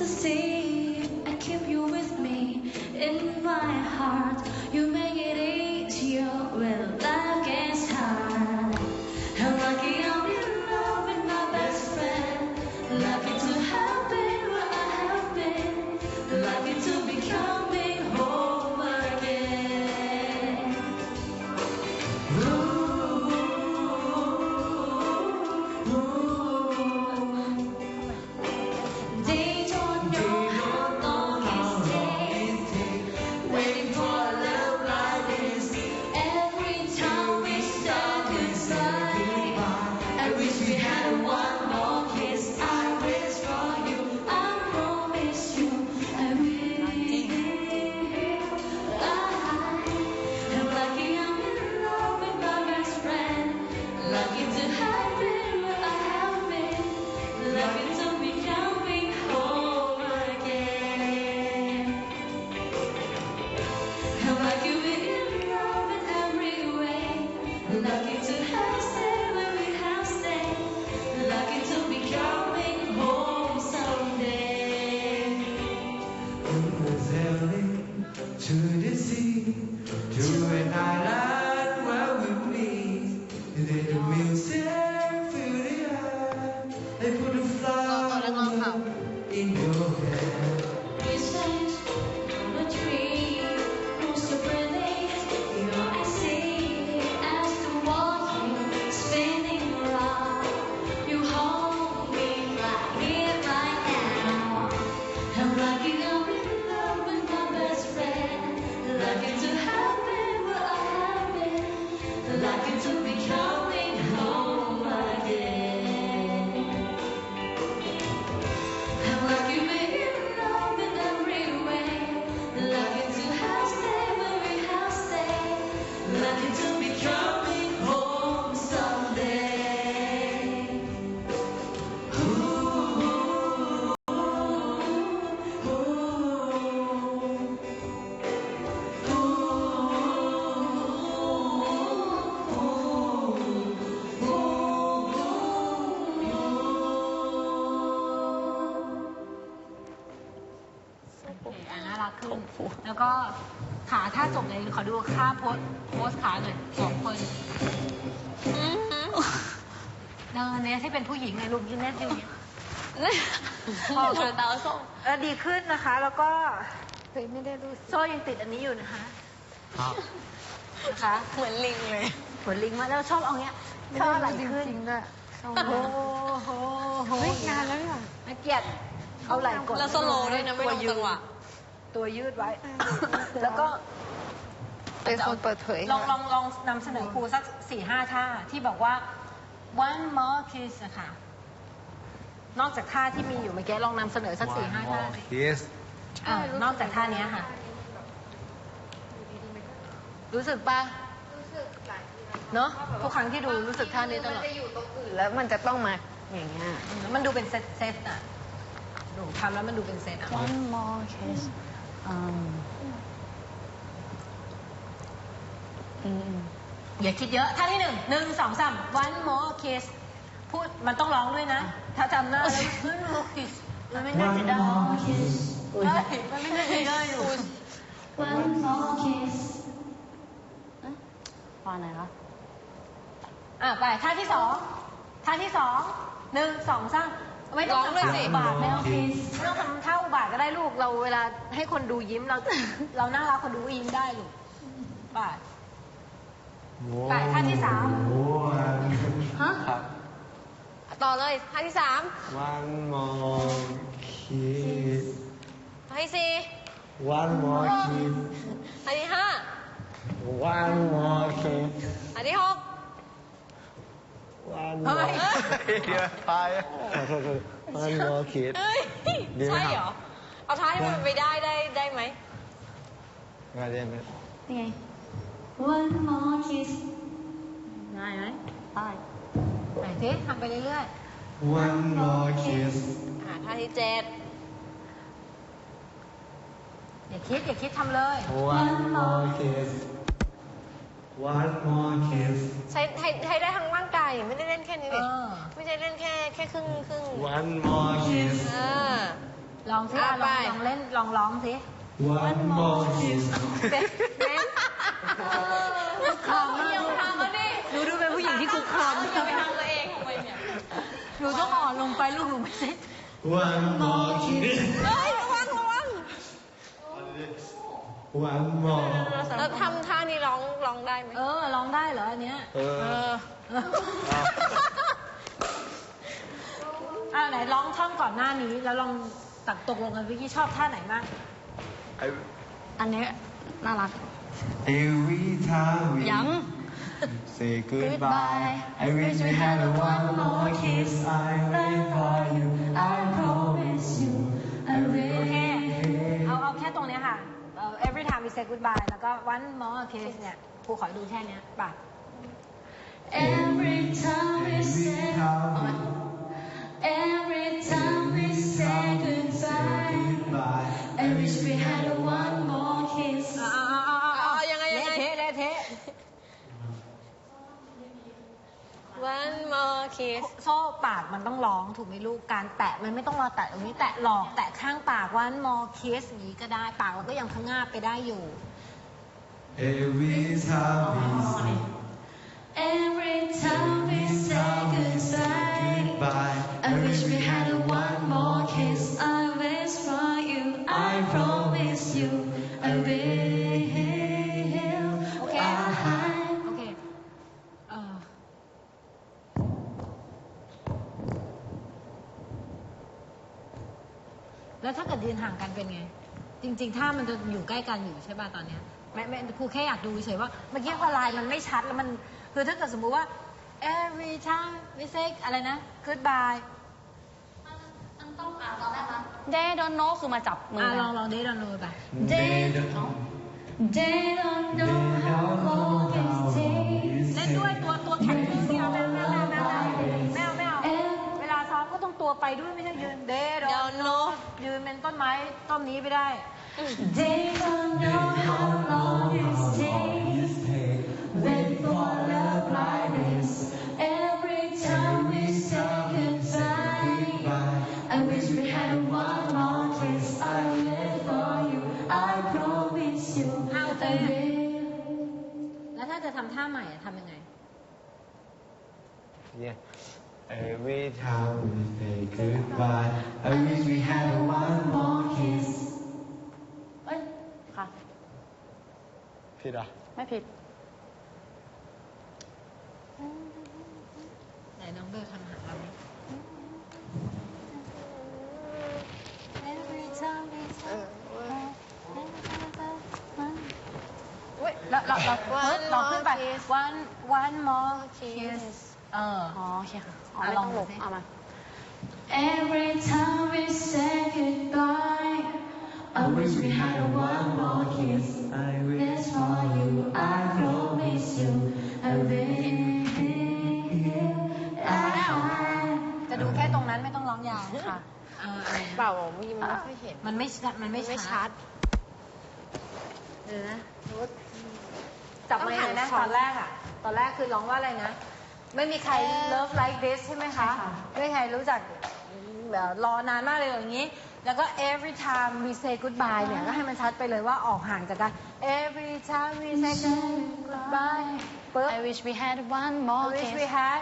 across see. I keep you with me in my heart. You make it easier when life gets hard. How lucky I'm in love with my best friend. Lucky to have been where I have been. Lucky to be coming home again. They in your hair. แล้วก็ขาถ้าจบเลยขอดูค่าโพสโพสขาหน่อยสองคนเดินเนี่ยที่เป็นผู้หญิงในรูปยืนเล่นอยู่เนี่ยพอเธอตาส้มเออดีขึ้นนะคะ แล้วก็เฮ้ยไม่ได้รู้โซ่ยังติดอันนี้อยู่นะคะนะคะเหมือนลิงเลยผลลิงมาแล้วชอบเอาเงี้ยชอบอะไรขึ้นจริงด้วยโอ้โหโหโหงานแล้วเนี่ยนักเกียรติเอาไหล่กดแล้วสโลว์ด้วยนะไม่ลงจังหวะ ตัวยืดไว้ แล้วก็เป็นคนเปิดเผยลองลองลองนำเสนอครูสักสี่ห้าท่าที่บอกว่า one more kiss นะคะ นอกจากท่าที่มีอยู่เมื่อกี้ลองนำเสนอสักสี่ห้าท่าสิ Yes. อ่านอกจากท่านี้ค่ะ รู้สึกปะเนอะทุกครั้งที่ดูรู้สึกท่านี้ตลอดแล้วมันจะต้องมาอย่างเงี้ยแล้วมันดูเป็นเซตเซตอะหนูทำแล้วมันดูเป็นเซตอะ one more kiss อืมอืมอย่าคิดเยอะท่าที่หนึ่งหนึ่งสองสาม one more kiss พูดมันต้องร้องด้วยนะ ถ้าจำได้แล้ว one more kiss มันไม่น่าจะได้ one more kiss, เฮ้ยมันไม่น่าจะได้หนู one more kiss. ฟังไหนคะอะไปท่าที่สองท่าที่สองหนึ่งสองสาม ไม่ต้องร้องด้วยสิทำท่าอุบาทไม่ต้องไม่ต้องทำท่าอุบาทก็ได้ลูกเราเวลาให้คนดูยิ้มเรา เราน่ารักคนดูยิ้มได้ลูกไปไปท่าที่สาม ฮะ ครับ ต่อเลยท่าที่สาม One more kiss. ท่าที่สี่ One more kiss. ท่าที่ห้า One more kiss. ท่าที่หก One เฮ้ more. ยเดี๋ยวไปขอโทษขอโทษ One more kiss. เอ้ยดีไหมใช่ครับเหรอเอาท่าที่มันไปได้ได้ได้ไหมมาเรียนไหมนี่ไง one more kiss ได้ไหมได้ไหนสิทำไปเรื่อย One more kiss. อ่าท่าที่เจ็ดๆอย่าคิดอย่าคิดทำเลย One more kiss. One more kiss ใช้ให้ให้ได้ทั้งร่างกาย ไม่ได้เล่นแค่นี้เอดิอไม่ใช่เล่นแค่แค่ครึ่งครึ่ง One more kiss เออลองสิอะลไป องลองเล่นลองร้องสิ One more kiss เบ๊เบ๊คุกคามมากยังทำมาดิหนูดูเป็นผู้หญิงที่คุกคามยังไปทำตัวเองทำไมเนี่ยหนูต้องอ่อนลงไปลูกหนูไม่ใช่ One more kiss เฮ้ยระวังระวัง One more แล้วทำท่านี้ร้องร้องได้ไหมเออร้องได้เหรออันเนี้ย เอเออ ออ่าไหนร้องท่อนก่อนหน้านี้ แล้วลองตัดตกลงกันวิกกี้ชอบท่าไหนมากอันนี้น่ารัก Every time we ยัง say goodbye I wish we had a one more kiss I wait for you I promise you I โอเค we say goodbye แล้วก็ one more kiss เนี่ยครูขอดูแค่เนี้ยไป่ะ Every time we Every say, time every คสโซ่ปากมันต้องร้องถูกไหมลูกการแตะมันไม่ต้องรอแตะตรงนี้แตะหลอกแตะข้างปาก one more kiss อย่างนี้ก็ได้ปากเราก็ยังพะงาบไปได้อยู่ Every time we ริง ๆ ถ้ามันจะอยู่ใกล้กันอยู่ใช่ป่ะตอนเนี้ยแม่แม่ครูแค่อยากดูเฉยๆว่าเมื่อกี้ว่าลายมันไม่ชัดแล้วมันคือถ้าเกิดสมมุติว่า every time we say อะไรนะ goodbye เดดอนโนคือมาจับมืออะกัลอนงลองเดย์ดอนโนไป They don't, they don't know how long it takes. เล่นด้วยตัวตัวแข็งขึ้นเนี่ยแม่แม่แม่แม่แม่แม่แม่เวลาซ้อมก็ต้องตัวไปด้วยไม่ใช่ยืนเดย์เดี๋ยวโนยืนเป็นต้นไม้ต้นนี้ไปได้ They don't know how long it takes. Wait for love like this. Every time we say goodbye, I wish we had one more kiss. I wait for you. I promise you. I will. แล้วถ้าจะทำท่าใหม่อะทำยังไง Yeah. Every time we say goodbye, I wish we had a one more ผิดอะไม่ผิด ไหนน้องเบลทำหาเราไหม Every time we say เว้ยเราเราเรา One เราขึ้นไป more kiss one one more kiss เออ อ๋อโอเคค่ะอ๋ออะไม่ลต้อองงดูลุกสิ เอามา Every time we say goodbye, I wish we had a one more kiss. I wish This for you, I promise you, I will. I จะดูแค่ตรงนั้นไม่ต้องร้องยาวค่ะเอออะไรนะเปล่าเมื่อกี้มันไม่ค่อยเห็น มันไม่ชัดมันไม่ไม่ชัชัดดเดี๋ยวนะจับต้องไม่หัเลนยนะสองตอนแรกอะ ตอนแรกคือร้องว่าอะไรนะ ไม่มีใคร love like this ใช่ไหมคะ ไม่มีใครรู้จักแบบรอนานมากเลยอย่างนี้ แล้วก็ every time we say goodbye เนี่ยก็ให้มันชัดไปเลยว่าออกห่างจากกัน every time we say goodbye ปึ๊บ I wish we had one more I wish kiss we had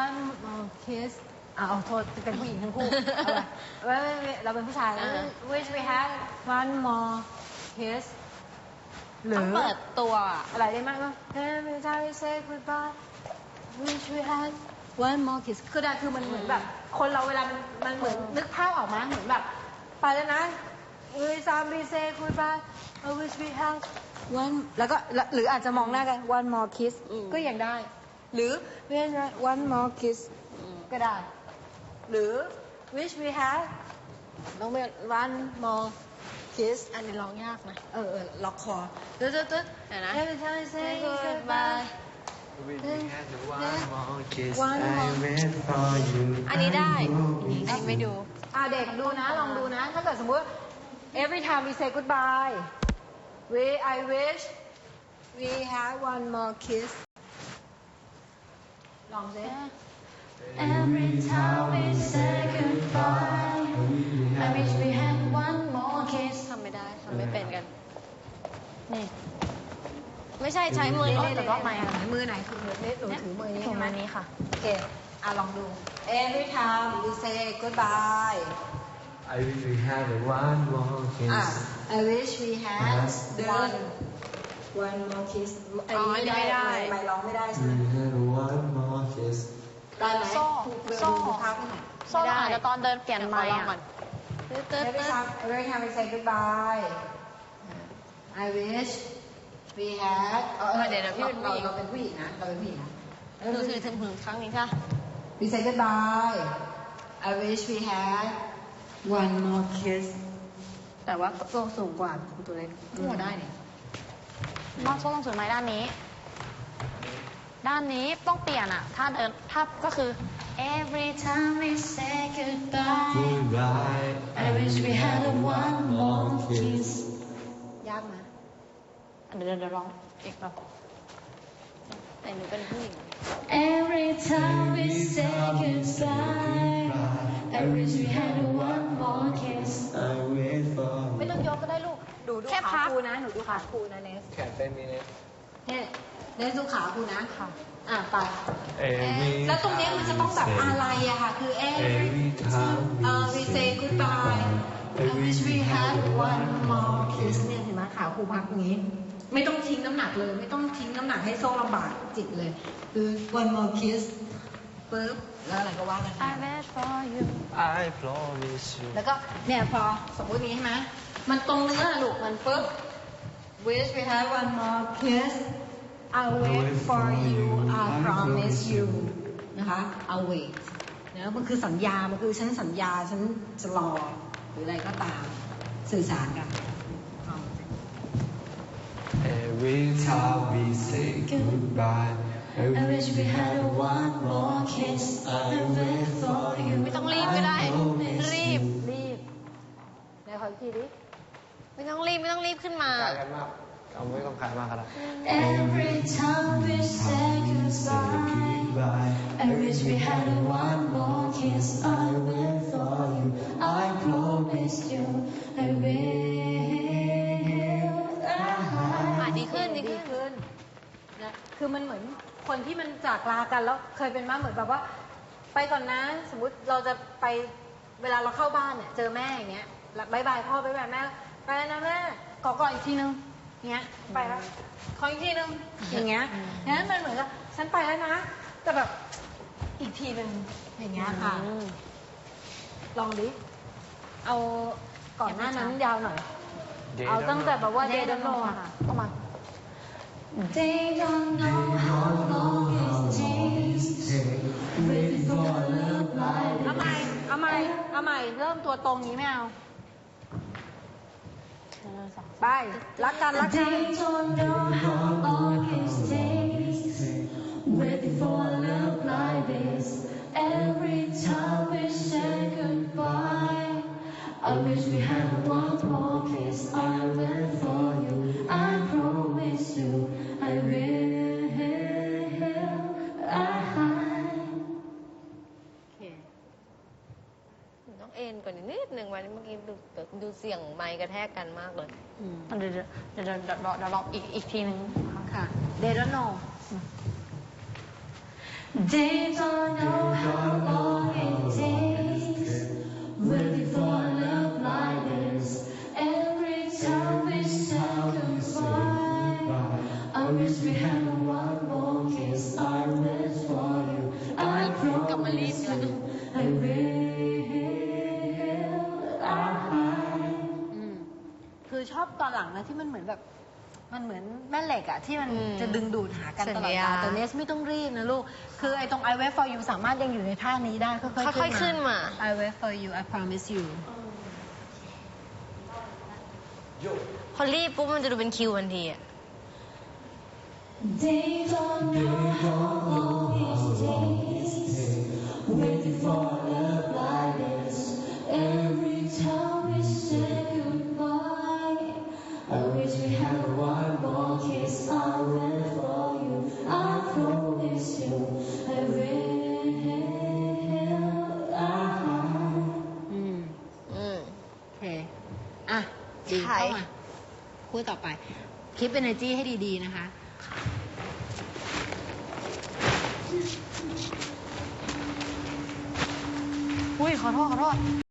one more kiss อะเอาโทษเป็นผู้หญิงทั้งคู่เอาไปเว้ยเว้ยเราเป็นผู้ชายนะอ่า wish we had one more kiss หรืต้องอ เปิดตัว อะไรได้มากมั้ย Every time we say goodbye wish we had one more kiss คือได้คือมันเหมือนแบบ คนเราเวลามันมันเหมือนนึกภาพออกมาเหมือนแบบ ไปแล้วนะ Every time we say goodbye I wish we had one แล้วก็หรืออาจจะมองหน้ากัน one more kiss อืมก็ยังได้ หรือ wish we had one more kiss ก็ได้ หรือ wish we had ต้องเป็น one more kiss อันนี้ร้องยากนะ เออเออล็อกคอตึ๊ดตึ๊ดตึ๊ดเดี๋ยวนะ Every time I say Goodbye goodbye wish we had a one more kiss One I more. wait for you อันนี้ได้ I อัน promise นี้ไม่ดู อ่าเด็กดูนะ ลองดูนะ ถ้าเกิดสมมติ every time we say goodbye we I wish we have one more kiss ลองสิ Every time we say goodbye, I wish we had one more kiss. ทำไม่ได้ทำไม่เป็นกัน นี่ ไม่ใช่ใช้มือเดี๋นี่ยวแต่ว่าไม่อะไหนมือไหนคือมือนี่หนูถือมือนี้ถุใช่งไหมมือนี้ค่ะ โอเค อะลองดู Every time we say goodbye I wish we had one more อะ kiss. I wish we had Yes. one one more kiss อันอ๋อนี้อันนี้ไม่ได้ไม่ร้องไม่ได้ใช่ไหม We had one more kiss. ได้ไหมโซ่ครูเบลโซ่ดูพักหน่อยโซ่อาจจะตอนเดินเปลี่ยนไมค์เดี๋ยวขอลองก่ออะนตึ๊ดตึ๊ด Every ตึ๊ด time every time we say goodbye I wish we had เออเดี๋ยวเดี๋ยวพี่เป็นผู้หญิงเราเป็นผู้หญิงนะเราเป็นผู้หญิงนะหนูถือถึงหึงครั้งนี้ค่ะ We say goodbye I wish we had one more kiss แต่ว่าโซ่สูงกว่าครูตัวเล็กครูได้เนี่ยน้องโซ่ต้องถือไม้ด้านนี้ ด้านนี้ต้องเปลี่ยนอะถ้าเดินถ้าก็คือ Every time we say goodbye, Goodbye. I wish we had one more kiss. ยากไหมเดี๋ยวเดี๋ยวร้องอีกรอบแต่หนูเป็นผู้หญิง Every time we say goodbye, I wish we had one more kiss. I wait for ไม่ต้องยกก็ได้ลูก ดูดูแค่ขาพักครูนะ หนูดูขาครูนะเนส แขนเต้นนี้เนี่ยเนี่ยเนสดูขาครูนะค่ะอะไป Every แล้วตรงเนี้ยมันจะต้องแบบอะไรอะค่ะ คือ every Every time เอ่อ we say goodbye I wish we had one more kiss เนี่ยเห็นไหมขาครูพักอย่างนี้ ไม่ต้องทิ้งน้ำหนักเลย ไม่ต้องทิ้งน้ำหนักให้โซ่ลำบากจิตเลยคือ one more kiss ปึ๊บแล้วอะไรก็ว่ากันไป I wait for you I promise you แล้วก็เนี่ยพอสมมตินี้ใช่ไหมมันตรงเนื้อลูกมันปึ๊บ wish we had one more kiss I'll wait for you I promise you นะคะ I'll wait นะมันคือสัญญา มันคือฉันสัญญา ฉันจะรอ หรืออะไรก็ตามสื่อสารกันเอา Every time we say goodbye I wish we had one more kiss. I wait for you. ไม่ต้องรีบก็ได้ รีบ รีบไหนขออีกทีดิ ไม่ต้องรีบ ไม่ต้องรีบขึ้นมาขายกันมากเอาไม่ต้องขายมากก็ได้ Every time we say goodbye, I wish we had one more kiss. I wait for you. I promise you. I will. อะ I ดีขึ้นดีดีขึ้น ขึ้นนะคือมันเหมือนคนที่มันจากลากันแล้วเคยเป็นมาเหมือนแบบว่า ไปก่อนนะ สมมุติเราจะไปเวลาเราเข้าบ้านเนี่ยเจอแม่อย่างเงี้ยแล้วบายบายพ่อบายบายแม่ไปแล้วนะแม่ขอกอดอีกทีนึงเงี้ยไปแล้วขออีกทีนึงอย่างเงี้ยนั้นมันเหมือนกับฉันไปแล้วนะ แต่แบบอีกทีนึงอย่างเงี้ยค่ะ ลองดิเอาก่อนหน้านั้นยาวหน่อย เอาตั้งแต่แบบว่าเดย์ดโนอะค่ะเข้ามา They don't know how long it takes. Waiting for a love like เอาใหม่ เอาใหม่ เอาใหม่ เริ่มตัวตรงนี้ไม่เอาไป รักกัน รักกัน They don't know how long it takes. Waiting for a love like this. Every time we say goodbye, I wish we had one more kiss. I wait for you. I promise you. I will. I โอเคต้องเอ็นก่อนนิดนึงวันนี้เมื่อกี้ดูดูเสียงไมค์กระแทกกันมากเลยเดี๋ยวเดี๋ยวเดี๋ยวเดี๋ยวเดี๋ยวเดี๋ยวลองอีกอีกทีนึงค่ะเดย์ดโน They don't know how long it takes. Waiting for คือชอบตอนหลังนะที่มันเหมือนแบบ มันเหมือนแม่เหล็กอะที่มันอืมจะดึงดูดหากันตลอดสัเวญญาลาแต่เนสไม่ต้องรีบนะลูก คือไอ้ตรง I wait for you สามารถยังอยู่ในท่านี้ได้ค่อยๆค่อยๆขึ้นมา I wait for you I promise you พอรีบปุ๊บมันจะดูเป็นคิวทันทีอะ They don't know how long คู่ต่อไปคลิป energy ให้ดีๆนะคะอุ้ยขอโทษขอโทษ